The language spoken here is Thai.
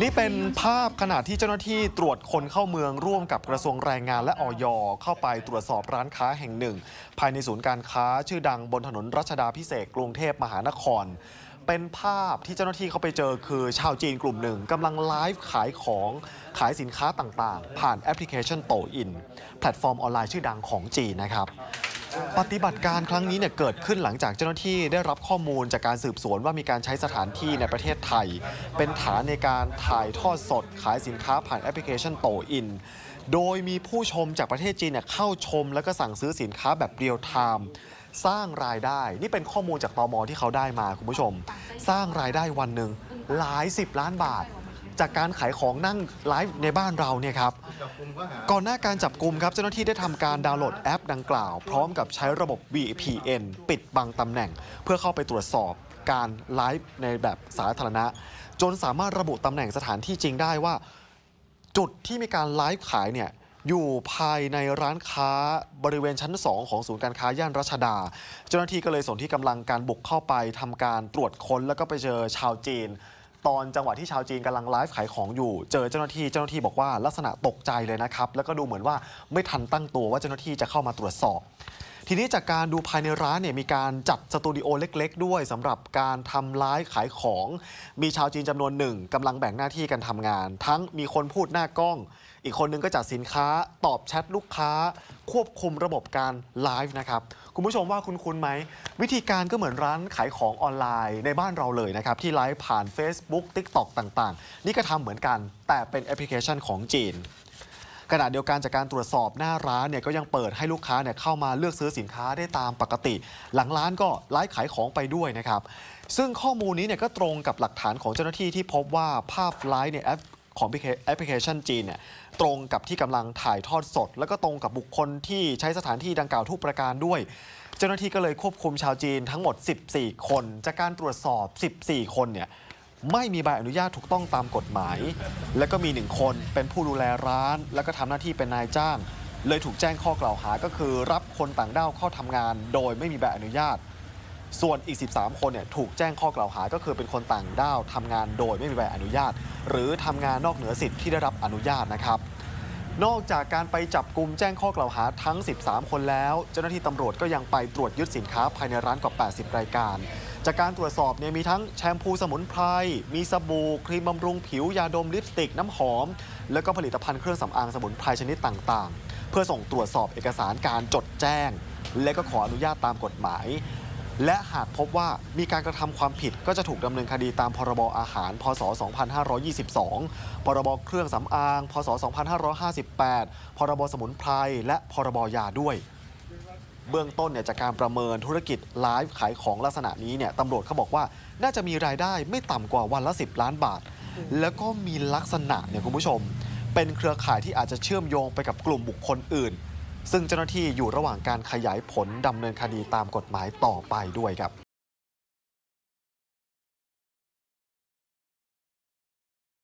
นี่เป็นภาพขณะที่เจ้าหน้าที่ตรวจคนเข้าเมืองร่วมกับกระทรวงแรงงานและออยเข้าไปตรวจสอบร้านค้าแห่งหนึ่ง ภายในศูนย์การค้าชื่อดังบนถนนรัชดาพิเศษกกรุงเทพมหานคร เป็นภาพที่เจ้าหน้าที่เขาไปเจอคือชาวจีนกลุ่มหนึ่งกำลังไลฟ์ขายของขายสินค้าต่างๆ ผ่านแอปพลิเคชันโตอิน แพลตฟอร์มออนไลน์ชื่อดังของจีนนะครับ ปฏิบัติการครั้งนี้เนี่ยเกิดขึ้นหลังจากเจ้าหน้าที่ได้รับข้อมูลจากการสืบสวนว่ามีการใช้สถานที่ในประเทศไทย เป็นฐานในการถ่ายทอดสดขายสินค้าผ่านแอปพลิเคชันโตอิน โดยมีผู้ชมจากประเทศจีนเนี่ยเข้าชม แล้วก็สั่งซื้อสินค้าแบบเรียลไทม์สร้างรายได้ นี่เป็นข้อมูลจากตมที่เขาได้มาคุณผู้ชม สร้างรายได้วันหนึ่งหลายสิบล้านบาท จากการขายของนั่งไลฟ์ในบ้านเราเนี่ยครับก่อนหน้าการจับกลุ่มครับเจ้าหน้าที่ได้ทำการดาวน์โหลดแอปดังกล่าว พร้อมกับใช้ระบบ VPN ปิดบังตำแหน่ง เพื่อเข้าไปตรวจสอบการไลฟ์ในแบบสาธารณะ จนสามารถระบุตำแหน่งสถานที่จริงได้ว่า จุดที่มีการไลฟ์ขายเนี่ยอยู่ภายในร้านค้าบริเวณชั้น 2 ของศูนย์การค้าย่านรัชดา เจ้าหน้าที่ก็เลยส่วนที่กำลังการบุกเข้าไปทำการตรวจค้นแล้วก็ไปเจอชาวจีน ตอนจังหวะที่ชาวจีนกำลังไลฟ์ขายของอยู่ เจอเจ้าหน้าที่เจ้าหน้าที่บอกว่าลักษณะตกใจเลยนะครับ แล้วก็ดูเหมือนว่าไม่ทันตั้งตัวว่าเจ้าหน้าที่จะเข้ามาตรวจสอบ ทีนี้จากการดูภายในร้านเนี่ยมีการจัดสตูดิโอเล็ก ๆ ด้วยสำหรับการทำไลฟ์ขายของ มีชาวจีนจำนวนหนึ่งกำลังแบ่งหน้าที่กันทำงาน ทั้งมีคนพูดหน้ากล้อง อีกคนนึงก็จัดสินค้าตอบแชทลูกค้า ควบคุมระบบการไลฟ์นะครับคุณผู้ชมว่าคุณคุณไหม วิธีการก็เหมือนร้านขายของออนไลน์ในบ้านเราเลยนะครับ ที่ไลฟ์ผ่าน Facebook TikTok ต่าง ๆ นี่ก็ทำเหมือนกันแต่เป็นแอปพลิเคชันของจีน ขณะเดียวกันจากการตรวจสอบหน้าร้านเนี่ยก็ยังเปิดให้ลูกค้าเนี่ยเข้ามาเลือกซื้อสินค้าได้ตามปกติ หลังร้านก็ไลฟ์ขายของไปด้วยนะครับ ซึ่งข้อมูลนี้เนี่ยก็ตรงกับหลักฐานของเจ้าหน้าที่ที่พบว่าภาพไลฟ์ในแอปของแอปพลิเคชันจีนเนี่ยตรงกับที่กำลังถ่ายทอดสด แล้วก็ตรงกับบุคคลที่ใช้สถานที่ดังกล่าวทุกประการด้วย เจ้าหน้าที่ก็เลยควบคุมชาวจีนทั้งหมด 14 คน จากการตรวจสอบ 14 คนเนี่ย ไม่มีใบอนุญาตถูกต้องตามกฎหมาย แล้วก็มีหนึ่งคนเป็นผู้ดูแลร้าน แล้วก็ทำหน้าที่เป็นนายจ้าง เลยถูกแจ้งข้อกล่าวหาก็คือ รับคนต่างด้าวเข้าทำงาน โดยไม่มีใบอนุญาต ส่วนอีก 13 คนเนี่ยถูกแจ้งข้อกล่าวหาก็คือเป็นคนต่างด้าวทำงานโดยไม่มีใบอนุญาต หรือทำงานนอกเหนือสิทธิ์ที่ได้รับอนุญาตนะครับนอกจากการไปจับกลุ่มแจ้งข้อกล่าวหาทั้ง 13 คนแล้ว เจ้าหน้าที่ตำรวจก็ยังไปตรวจยึดสินค้าภายในร้านกว่า 80 รายการ จากการตรวจสอบเนี่ยมีทั้งแชมพูสมุนไพร มีสบู่ครีมบำรุงผิวยาดมลิปสติก น้ำหอม แล้วก็ผลิตภัณฑ์เครื่องสำอางสมุนไพรชนิดต่างๆ เพื่อส่งตรวจสอบเอกสารการจดแจ้ง และก็ขออนุญาตตามกฎหมาย และหากพบว่ามีการกระทำความผิดก็จะถูกดำเนินคดีตามพรบอาหาร พศ 2522 พรบเครื่องสำอาง พศ 2558 พรบสมุนไพร และพรบยาด้วย เบื้องต้นเนี่ยจากการประเมินธุรกิจไลฟ์ขายของลักษณะนี้เนี่ยตำรวจเขาบอกว่าน่าจะมีรายได้ไม่ต่ำกว่าวันละ 10 ล้านบาท แล้วก็มีลักษณะเนี่ยคุณผู้ชม เป็นเครือข่ายที่อาจจะเชื่อมโยงไปกับกลุ่มบุคคลอื่น ซึ่งเจ้าหน้าที่อยู่ระหว่างการขยายผลดำเนินคดีตามกฎหมายต่อไปด้วยครับ